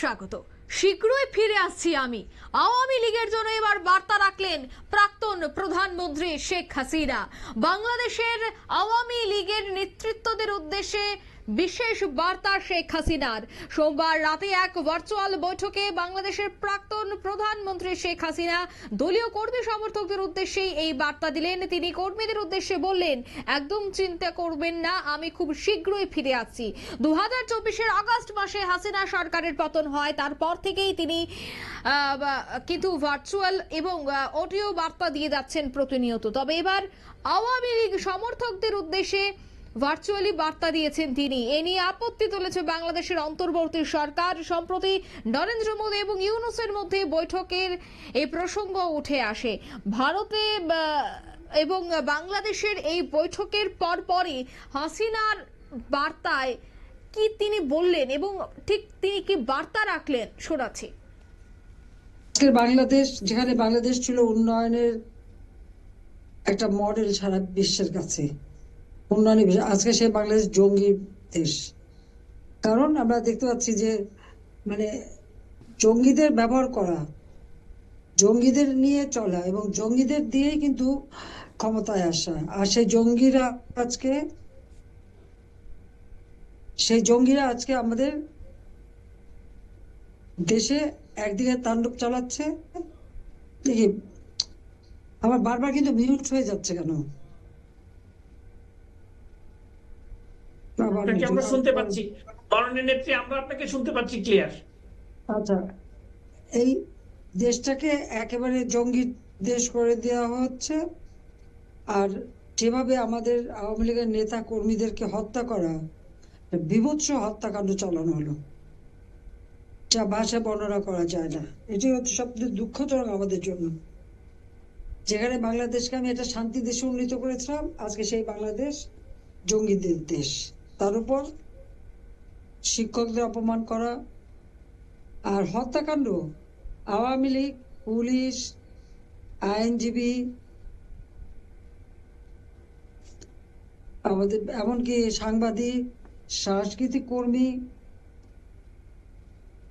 স্বাগত। শীঘ্রই ফিরে আসছি আমি। আওয়ামী লীগের জন্য এবার বার্তা রাখলেন প্রাক্তন প্রধানমন্ত্রী শেখ হাসিনা। বাংলাদেশের আওয়ামী লীগের নেতৃত্বদের উদ্দেশ্যে বিশেষ বার্তা শেখ হাসিনার। সোমবার রাতে এক ভার্চুয়াল বৈঠকে বাংলাদেশের প্রাক্তন প্রধানমন্ত্রী শেখ হাসিনা দলীয় কর্মী সমর্থকদের উদ্দেশ্যেই এই বার্তা দিলেন। তিনি কর্মীদের উদ্দেশ্যে বললেন, একদম চিন্তা করবেন না, আমি খুব শীঘ্রই ফিরে আসছি। দু হাজার চব্বিশের আগস্ট মাসে হাসিনা সরকারের পতন হয়, তারপর থেকেই তিনি কিন্তু ভার্চুয়াল এবং অডিও বার্তা দিয়ে যাচ্ছেন প্রতিনিয়ত। তবে এবার আওয়ামী লীগ সমর্থকদের উদ্দেশ্যে ভার্চুয়ালি বার্তা দিয়েছেন তিনি। এ নিয়ে আপত্তি তুলেছে বাংলাদেশের অন্তর্বর্তী সরকার। সম্প্রতি নরেন্দ্র মোদী এবং ইউনুসের মধ্যে বৈঠকের এই প্রসঙ্গ উঠে আসে। ভারতে এবং বাংলাদেশের এই বৈঠকের পরপরই হাসিনার বার্তায় কি তিনি বললেন এবং ঠিক তিনি কি বার্তা রাখলেন? শোনাচ্ছি। আজকের বাংলাদেশ, যেখানে বাংলাদেশ ছিল উন্নয়নের একটা মডেল সারা বিশ্বের কাছে। উন্নয়নের বিষয়। আজকে সে বাংলাদেশ জঙ্গি দেশ। কারণ আমরা দেখতে পাচ্ছি যে মানে জঙ্গিদের ব্যবহার করা, জঙ্গিদের নিয়ে চলা এবং জঙ্গিদের দিয়েই কিন্তু ক্ষমতায় আসা। আর সেই জঙ্গিরা আজকে, সেই জঙ্গিরা আজকে আমাদের দেশে একদিকে তাণ্ডব চালাচ্ছে। দেখি, আমার বারবার কিন্তু মিউট হয়ে যাচ্ছে কেন? আপনাকে আমরা শুনতে পাচ্ছি। মাননীয় নেত্রী আমরা আপনাকে শুনতে পাচ্ছি ক্লিয়ার আচ্ছা এই দেশটাকে একেবারে জঙ্গি দেশ করে দেওয়া হচ্ছে আর যেভাবে আমাদের আওয়ামী লীগের নেতা কর্মীদেরকে হত্যা করা বিভৎস হত্যাকাণ্ড চালানো হলো যা ভাষা বর্ণনা করা যায় না। এটি হচ্ছে সবচেয়ে দুঃখজনক আমাদের জন্য। যেখানে বাংলাদেশকে আমি একটা শান্তি দেশে উন্নীত করেছিলাম আজকে সেই বাংলাদেশ জঙ্গিদের দেশ। তার উপর শিক্ষকদের অপমান করা আর হত্যাকাণ্ড। আওয়ামী লীগ, পুলিশ, আইনজীবী, আমাদের এমনকি সাংবাদিক, সাংস্কৃতিক কর্মী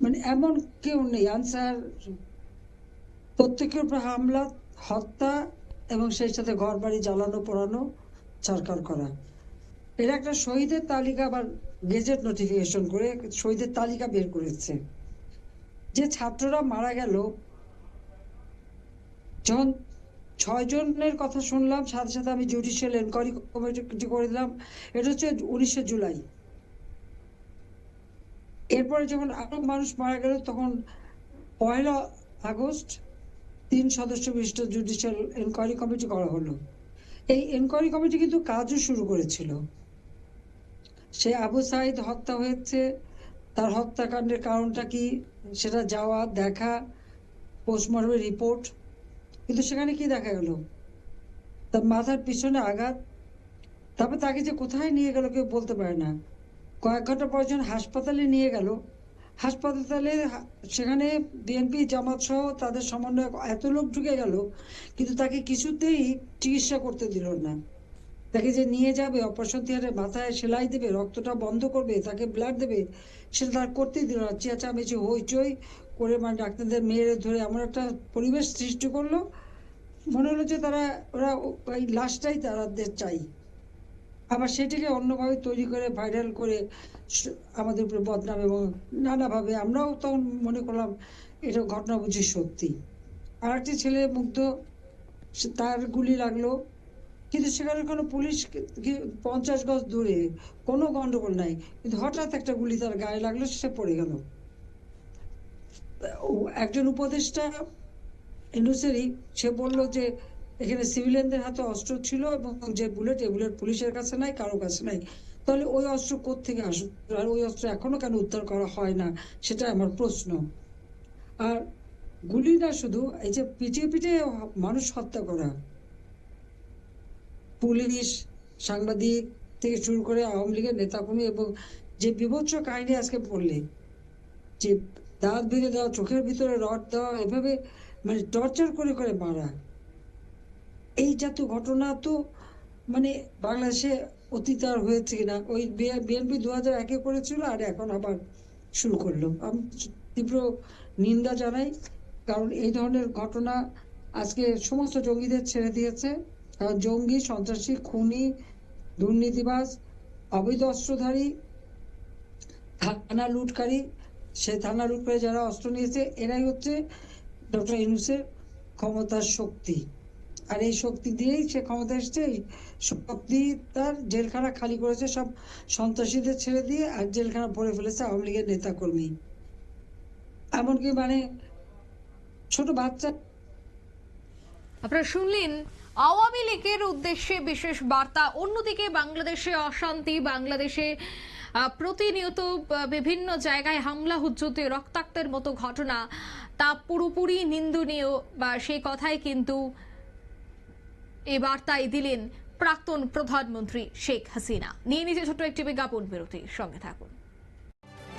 মানে এমন কেউ নেই। আনসার, প্রত্যেকের উপর হামলা, হত্যা এবং সেই সাথে ঘর বাড়ি জ্বালানো, পোড়ানো সরকার করা। এরা একটা শহীদের তালিকা আবার গেজেট নোটিফিকেশন করে শহীদের তালিকা বের করেছে। যে ছাত্ররা মারা গেল, যখন ছয় জনের কথা শুনলাম, সাথে সাথে আমি জুডিশিয়াল এনকোয়ারি কমিটি করে দিলাম, এটা হচ্ছে উনিশে জুলাই। এরপরে যখন আরও মানুষ মারা গেল, তখন পয়লা আগস্ট তিন সদস্য বিশিষ্ট জুডিশিয়াল এনকোয়ারি কমিটি করা হলো। এই এনকোয়ারি কমিটি কিন্তু কাজও শুরু করেছিল। সে আবু সাইদ হত্যা হয়েছে। তার হত্যাকাণ্ডের কারণটা কি? সেটা যাওয়া, দেখা পোস্টমর্টমের রিপোর্ট কিন্তু সেখানে কি দেখা গেল? তার মাথার পিছনে আঘাত। তারপর তাকে যে কোথায় নিয়ে গেল কেউ বলতে পারে না। কয়েক ঘণ্টা পর যখন হাসপাতালে নিয়ে গেল, হাসপাতালে সেখানে বিএনপি জামাত সহ তাদের সমন্বয়ে এত লোক ঢুকে গেল, কিন্তু তাকে কিছুতেই চিকিৎসা করতে দিল না। তাকে যে নিয়ে যাবে অপারেশন থিয়েটারে মাথায় সেলাই দেবে, রক্তটা বন্ধ করবে, তাকে ব্লাড দেবে, সেটা তার করতেই দিল না। চেঁচামেচি, হইচই করে মানে ডাক্তারদের মেয়েরে ধরে এমন একটা পরিবেশ সৃষ্টি করল। মনে হলো যে তারা, ওরা ওই লাশটাই তাদের চাই। আবার সেটিকে অন্যভাবে তৈরি করে ভাইরাল করে আমাদের উপরে বদনাম এবং নানাভাবে আমরাও তখন মনে করলাম এটা ঘটনা বুঝি সত্যি। আর একটি ছেলে মুগ্ধ তার গুলি লাগল। কিন্তু সেখানে কোনো পুলিশ পঞ্চাশ গজ দূরে কোনো গন্ডগোল নাই। কিন্তু হঠাৎ একটা গুলি তার গায়ে লাগল, সে পড়ে গেল। একজন উপদেষ্টা ইনুসেরই, সে বলল যে এখানে সিভিলিয়ানদের হাতে অস্ত্র ছিল এবং যে বুলেট এই বুলেট পুলিশের কাছে নাই, কারও কাছে নাই। তাহলে ওই অস্ত্র কোত্থেকে আসলো? আর ওই অস্ত্র এখনও কেন উদ্ধার করা হয় না? সেটা আমার প্রশ্ন। আর গুলি না শুধু, এই যে পিটিয়ে পিটিয়ে মানুষ হত্যা করা। পুলিশ, সাংবাদিক থেকে শুরু করে আওয়ামী লীগের নেতাকর্মী এবং যে বিভৎস কাহিনী আজকে পড়লে যে দাঁত ভেঙে দেওয়া, চোখের ভিতরে রড দেওয়া, এভাবে মানে টর্চার করে করে মারা। এই জাতীয় ঘটনা তো মানে বাংলাদেশে অতীত আর হয়েছে কিনা, ওই বিএনপি দু হাজার একে করেছিল আর এখন আবার শুরু করল। আমি তীব্র নিন্দা জানাই, কারণ এই ধরনের ঘটনা আজকে সমস্ত জঙ্গিদের ছেড়ে দিয়েছে। জঙ্গি, সন্ত্রাসী, খুনি, দুর্নীতিবাজ, অবৈধ অস্ত্রধারী, থানা লুটকারী সে থানা লুট করে যারা অস্ত্র নিয়েছে, এরাই হচ্ছে ডক্টর ইউনুসের ক্ষমতার শক্তি। আর এই শক্তি দিয়েই সে ক্ষমতা এসছে শক্তি তার জেলখানা খালি করেছে সব সন্ত্রাসীদের ছেড়ে দিয়ে, আর জেলখানা ভরে ফেলেছে আওয়ামী লীগের নেতাকর্মী। এমনকি মানে ছোট বাচ্চা আপনারা শুনলেন আওয়ামী লীগের উদ্দেশ্যে বিশেষ বার্তা। অন্যদিকে বাংলাদেশে অশান্তি, বাংলাদেশে প্রতিনিয়ত বিভিন্ন জায়গায় হামলা, হুজ্জুতে রক্তাক্তের মতো ঘটনা। তা পুরোপুরি নিন্দনীয়, বা সেই কথাই কিন্তু এ বার্তায় দিলেন প্রাক্তন প্রধানমন্ত্রী শেখ হাসিনা। নিয়ে নিচে ছোট্ট একটি বিজ্ঞাপন বিরতি সঙ্গে থাকুন।